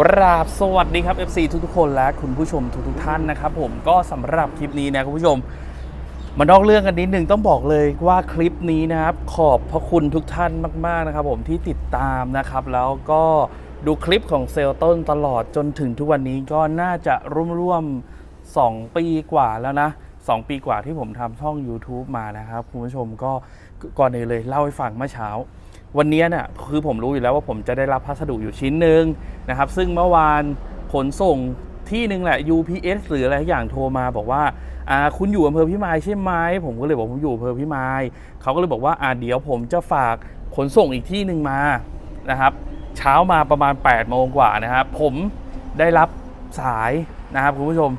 กราบสวัสดีครับ FC ทุกๆคนและคุณผู้ชมทุกๆท่านนะครับผมก็สำหรับคลิปนี้นะคุณผู้ชม มานอกเรื่องกันนิดหนึ่งต้องบอกเลยว่าคลิปนี้นะครับ ขอบพระคุณทุกท่านมากๆนะครับ ผมที่ติดตามนะครับ แล้วก็ดูคลิปของเซลต้นตลอดจนถึงทุกวันนี้ก็น่าจะร่วมๆ2ปีกว่าแล้วนะ2 ปีกว่าที่ผมทำช่อง YouTube มานะครับ คุณผู้ชมก็ก่อนอื่นเลยเล่าให้ฟังเมื่อเช้า วันนี้เนี่ยคือผมรู้อยู่แล้วว่าผมจะได้รับพัสดุอยู่ชิ้นหนึ่ง นะครับ ซึ่งเมื่อวานขนส่งที่หนึ่งแหละ UPS หรืออะไรทุกอย่างโทรมาบอกว่าอ่าคุณอยู่อำเภอพิมายใช่ไหมผมก็เลยบอกผมอยู่อำเภอพิมายเขาก็เลยบอกว่าอ่าเดี๋ยวผมจะฝากขนส่งอีกที่หนึ่งมานะครับ เช้ามาประมาณ8โมงกว่านะครับผมได้รับสายนะครับคุณผู้ชม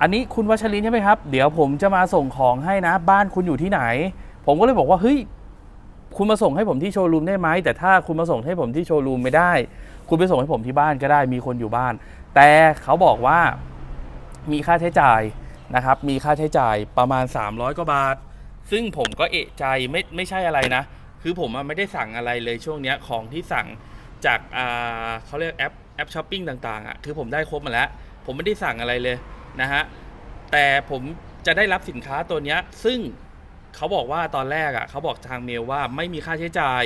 อันนี้คุณวัชรินใช่ไหมครับ เดี๋ยวผมจะมาส่งของให้นะ บ้านคุณอยู่ที่ไหน ผมก็เลยบอกว่าเฮ้ยคุณมาส่งให้ผมที่โชว์รูมได้ไหมแต่ถ้าคุณมาส่งให้ผมที่โชว์รูมไม่ได้ คุณไปส่งให้ผมที่บ้านก็ได้มีคนอยู่บ้าน แต่เขาบอกว่ามีค่าใช้จ่ายนะครับ มีค่าใช้จ่ายประมาณ 300กว่าบาท ซึ่งผมก็เอะใจไม่ไม่ใช่อะไรนะ คือผมไม่ได้สั่งอะไรเลยช่วงเนี้ยของที่สั่งจากอ่าเขาเรียกแอปแอปช้อปปิ้งต่างๆอะคือผมได้ครบมาแล้ว ผมไม่ได้สั่งอะไรเลยนะฮะแต่ผมจะได้รับสินค้าตัวเนี้ยซึ่ง เขาบอกว่าตอนแรกอะเขาบอกทางเมลว่าไม่มีค่าใช้จ่าย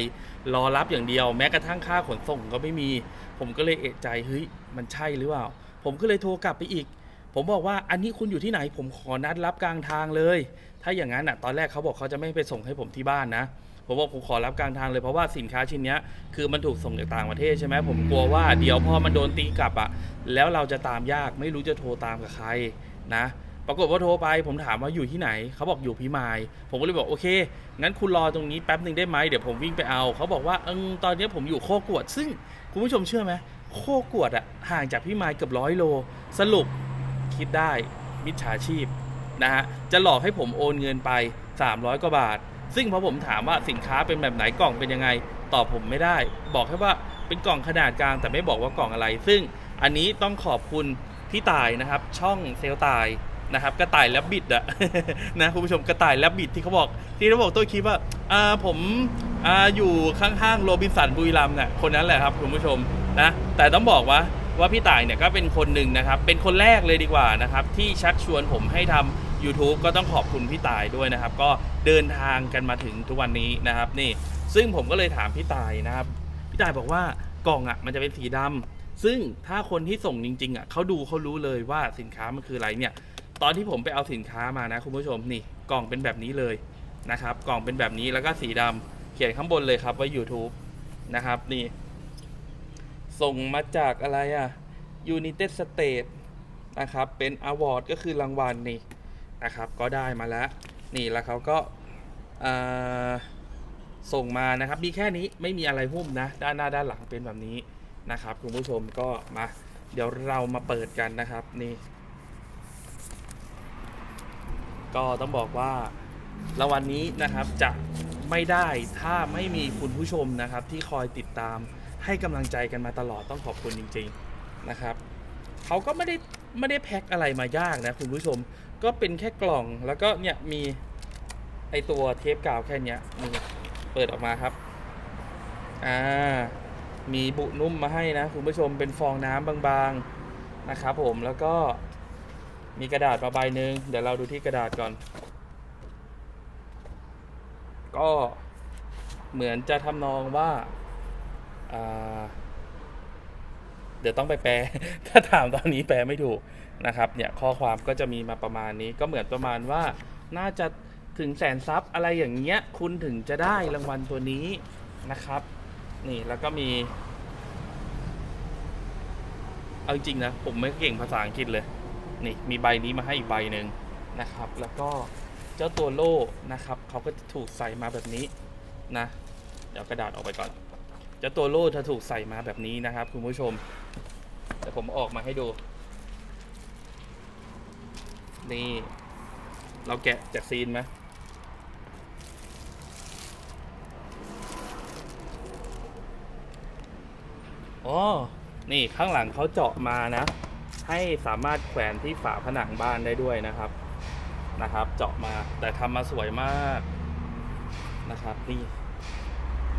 รอรับอย่างเดียว แม้กระทั่งค่าขนส่งก็ไม่มี ผมก็เลยเอะใจเฮ้ยมันใช่หรือเปล่า ผมก็เลยโทรกลับไปอีก ผมบอกว่าอันนี้คุณอยู่ที่ไหน ผมขอนัดรับกลางทางเลย ถ้าอย่างนั้นอะ ตอนแรกเขาบอกเขาจะไม่ไปส่งให้ผมที่บ้านนะผมบอกผมขอรับกลางทางเลยเพราะว่าสินค้าชิ้นนี้คือมันถูกส่งจากต่างประเทศใช่ไหมผมกลัวว่าเดี๋ยวพอมันโดนตีกลับอะแล้วเราจะตามยากไม่รู้จะโทรตามกับใครนะ ปรากฏว่าโทรไปผมถามว่าอยู่ที่ไหน เขาบอกอยู่พิมาย ผมก็เลยบอกโอเค งั้นคุณรอตรงนี้แป๊บหนึ่งได้ไหมเดี๋ยวผมวิ่งไปเอา เขาบอกว่าเออตอนนี้ผมอยู่โคกวด ซึ่งคุณผู้ชมเชื่อไหมโคกวดอะห่างจากพิมายเกือบร้อยโล สรุปคิดได้มิจฉาชีพนะฮะจะหลอกให้ผมโอนเงินไป 300 กว่าบาท ซึ่งพอผมถามว่าสินค้าเป็นแบบไหนกล่องเป็นยังไง ตอบผมไม่ได้ บอกแค่ว่าเป็นกล่องขนาดกลาง แต่ไม่บอกว่ากล่องอะไร ซึ่งอันนี้ต้องขอบคุณพี่ตายนะครับ ช่องเซลลตาย นะครับกระต่ายแลบบิดอะนะคุณผู้ชมกระต่ายแลบบิดที่เขาบอกที่เขาบอกต้นคลิปว่าอ่าผมอ่าอยู่ข้างๆโรบินสันบุรีรัมย์เนี่ยคนนั้นแหละครับคุณผู้ชมนะแต่ต้องบอกว่าว่าพี่ต่ายเนี่ยก็เป็นคนหนึ่งนะครับ เป็นคนแรกเลยดีกว่านะครับที่ชักชวนผมให้ทำ YouTube ก็ต้องขอบคุณพี่ต่ายด้วยนะครับ ก็เดินทางกันมาถึงทุกวันนี้นะครับนี่ ซึ่งผมก็เลยถามพี่ต่ายนะครับ พี่ต่ายบอกว่ากล่องอะมันจะเป็นสีดำซึ่งถ้าคนที่ส่งจริงๆอะเขาดูเขารู้เลยว่าสินค้ามันคืออะไรเนี่ย ตอนที่ผมไปเอาสินค้ามานะคุณผู้ชมนี่กล่องเป็นแบบนี้เลยนะครับ กล่องเป็นแบบนี้แล้วก็สีดำเขียนข้างบนเลยครับว่า YouTube นะครับนี่ ส่งมาจากอะไรอะ United States นะครับ เป็นอวอร์ดก็คือรางวัลนี่นะครับ ก็ได้มาแล้ว นี่แล้วเขาก็าส่งมานะครับ มีแค่นี้ไม่มีอะไรหุ้มนะ ด้านหน้าด้านหลังเป็นแบบนี้นะครับ คุณผู้ชมก็มา เดี๋ยวเรามาเปิดกันนะครับ นี่ ก็ต้องบอกว่ารางวัลนนี้นะครับจะไม่ได้ถ้าไม่มีคุณผู้ชมนะครับ ที่คอยติดตามให้กำลังใจกันมาตลอดต้องขอบคุณจริง ๆนะครับเขาก็ไม่ได้ไม่ได้แพ็คอะไรมายากนะคุณผู้ชมก็เป็นแค่กล่องแล้วก็เนี่ยมีไอตัวเทปกาวแค่เนี้ยนี่เปิดออกมาครับอ่ามีบุนุ่มมาให้นะคุณผู้ชมเป็นฟองน้ำบางๆนะครับผมแล้วก็ มีกระดาษมาใบหนึ่งเดี๋ยวเราดูที่กระดาษก่อน ก็เหมือนจะทำนองว่าเดี๋ยวต้องไปแปล ถ้าถามตอนนี้แปลไม่ถูกนะครับ เนี่ยข้อความก็จะมีมาประมาณนี้ ก็เหมือนประมาณว่า น่าจะถึงแสนซับอะไรอย่างเงี้ย คุณถึงจะได้รางวัลตัวนี้นะครับ นี่แล้วก็มี เอาจริงๆนะ ผมไม่เก่งภาษาอังกฤษเลย นี่มีใบนี้มาให้อีกใบหนึ่งนะครับ แล้วก็เจ้าตัวโล่นะครับเขาก็จะถูกใส่มาแบบนี้นะ เดี๋ยวกระดาษออกไปก่อน เจ้าตัวโล่จะถูกใส่มาแบบนี้นะครับคุณผู้ชมเดี๋ยวผมออกมาให้ดู นี่ เราแกะจากซีนไหมอ๋อ นี่ข้างหลังเขาเจาะมานะ ให้สามารถแขวนที่ฝาผนังบ้านได้ด้วยนะครับนะครับ เจาะมาแต่ทำมาสวยมากนะครับนี่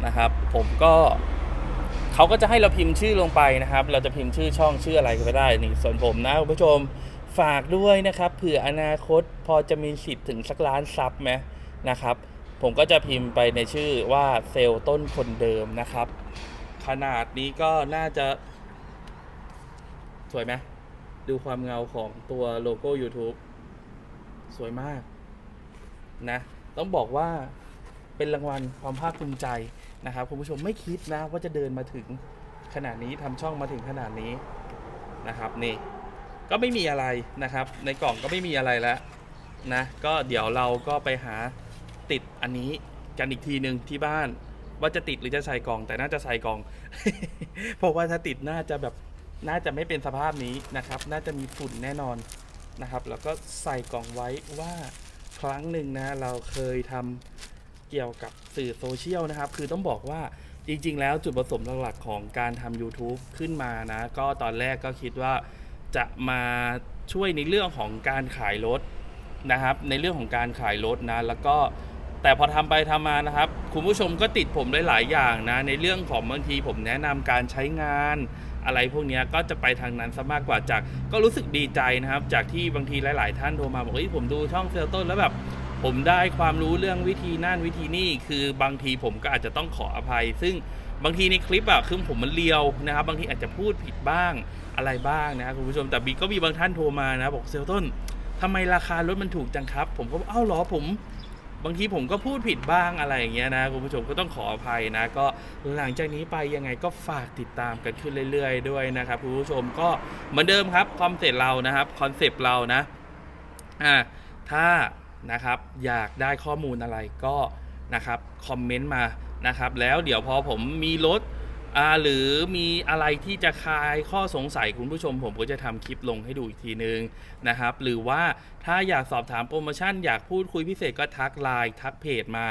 นะครับ ผมก็เขาก็จะให้เราพิมพ์ชื่อลงไปนะครับ เราจะพิมพ์ชื่อช่องชื่ออะไรก็ไได้นี่ส่วนผมนะคุณผู้ชมฝากด้วยนะครับเผื่ออนาคตพอจะมีสิทธิ์ถึงสักล้านซับไหมนะครับ ผมก็จะพิมพ์ไปในชื่อว่าเซลล์ต้นคนเดิมนะครับ ขนาดนี้ก็น่าจะ สวยไหม ดูความเงาของตัวโลโก้ YouTube สวยมาก นะ ต้องบอกว่าเป็นรางวัลความภาคภูมิใจนะครับคุณผู้ชมไม่คิดนะว่าจะเดินมาถึงขนาดนี้ทำช่องมาถึงขนาดนี้นะครับนี่ก็ไม่มีอะไรนะครับ ในกล่องก็ไม่มีอะไรแล้วนะ ก็เดี๋ยวเราก็ไปหาติดอันนี้กันอีกทีหนึ่งที่บ้าน ว่าจะติดหรือจะใส่กล่อง แต่น่าจะใส่กล่อง เพราะว่าถ้าติดน่าจะแบบ น่าจะไม่เป็นสภาพนี้นะครับ น่าจะมีฝุ่นแน่นอนนะครับ แล้วก็ใส่กล่องไว้ว่าครั้งหนึ่งนะเราเคยทำเกี่ยวกับสื่อโซเชียลนะครับ คือต้องบอกว่าจริง ๆ แล้วจุดประสงค์หลักๆของการทำ YouTube ขึ้นมานะ ก็ตอนแรกก็คิดว่าจะมาช่วยในเรื่องของการขายรถนะครับ ในเรื่องของการขายรถนะ แล้วก็แต่พอทำไปทำมานะครับ คุณผู้ชมก็ติดผมหลาย ๆ อย่างนะ ในเรื่องของบางทีผมแนะนำการใช้งาน อะไรพวกนี้ก็จะไปทางนั้นซะมากกว่าจาก ก็รู้สึกดีใจนะครับ จากที่บางทีหลาย ๆ ท่านโทรมาบอกเฮ้ยผมดูช่องเซลต้นแล้วแบบผมได้ความรู้เรื่องวิธีนั่นวิธีนี่คือบางทีผมก็อาจจะต้องขออภัย ซึ่งบางทีในคลิปอะคือผมมันเลียวนะครับ บางทีอาจจะพูดผิดบ้างอะไรบ้างนะครับคุณผู้ชมแต่บีก็มีบางท่านโทรมานะบอกเซลต้นทำไมราคารถมันถูกจังครับ ผมก็บอกเอ้าหรอผม บางทีผมก็พูดผิดบ้างอะไรอย่างเงี้ยนะคุณผู้ชมก็ต้องขออภัยนะ ก็หลังจากนี้ไปยังไงก็ฝากติดตามกันขึ้นเรื่อย ๆ ด้วยนะครับคุณผู้ชมก็เหมือนเดิมครับคอนเซ็ปต์เรานะครับคอนเซ็ปต์เรานะอ่าถ้านะครับอยากได้ข้อมูลอะไรก็นะครับคอมเมนต์มานะครับแล้วเดี๋ยวพอผมมีรถ อ่าหรือมีอะไรที่จะคลายข้อสงสัยคุณผู้ชม ผมก็จะทำคลิปลงให้ดูอีกทีนึงนะครับ หรือว่าถ้าอยากสอบถามโปรโมชั่น อยากพูดคุยพิเศษก็ทักไลน์ทักเพจมา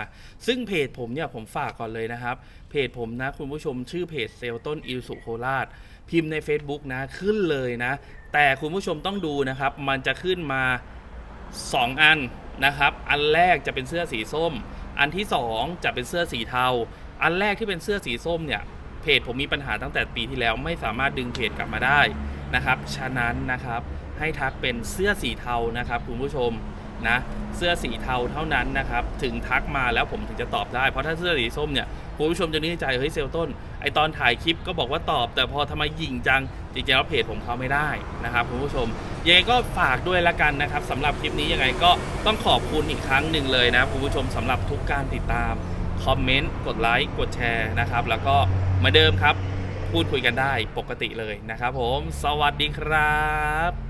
ซึ่งเพจผมเนี่ยผมฝากก่อนเลยนะครับ เพจผมนะคุณผู้ชมชื่อเพจเซลต้นอิลสุโคราชพิมพ์ใน Facebook นะขึ้นเลยนะ แต่คุณผู้ชมต้องดูนะครับ มันจะขึ้นมา 2 อันนะครับ อันแรกจะเป็นเสื้อสีส้ม อันที่ 2 จะเป็นเสื้อสีเทา อันแรกที่เป็นเสื้อสีส้มเนี่ย เพจผมมีปัญหาตั้งแต่ปีที่แล้วไม่สามารถดึงเพจกลับมาได้นะครับ ฉะนั้นนะครับให้ทักเป็นเสื้อสีเทานะครับคุณผู้ชมนะเสื้อสีเทาเท่านั้นนะครับ ถึงทักมาแล้วผมถึงจะตอบได้ เพราะถ้าเสื้อสีส้มเนี่ยคุณผู้ชมจะนึกในใจเฮ้ยเซลต้นไอตอนถ่ายคลิปก็บอกว่าตอบ แต่พอทำไมยิงจังจริงๆแล้วเพจผมเขาไม่ได้นะครับคุณผู้ชมยังไงก็ฝากด้วยละกันนะครับสำหรับคลิปนี้ยังไงก็ต้องขอบคุณอีกครั้งหนึ่งเลยนะคุณผู้ชมสำหรับทุกการติดตามคอมเมนต์กดไลค์กดแชร์นะครับแล้วก็ มือนเดิมครับ พูดคุยกันได้ปกติเลยนะครับผม สวัสดีครับ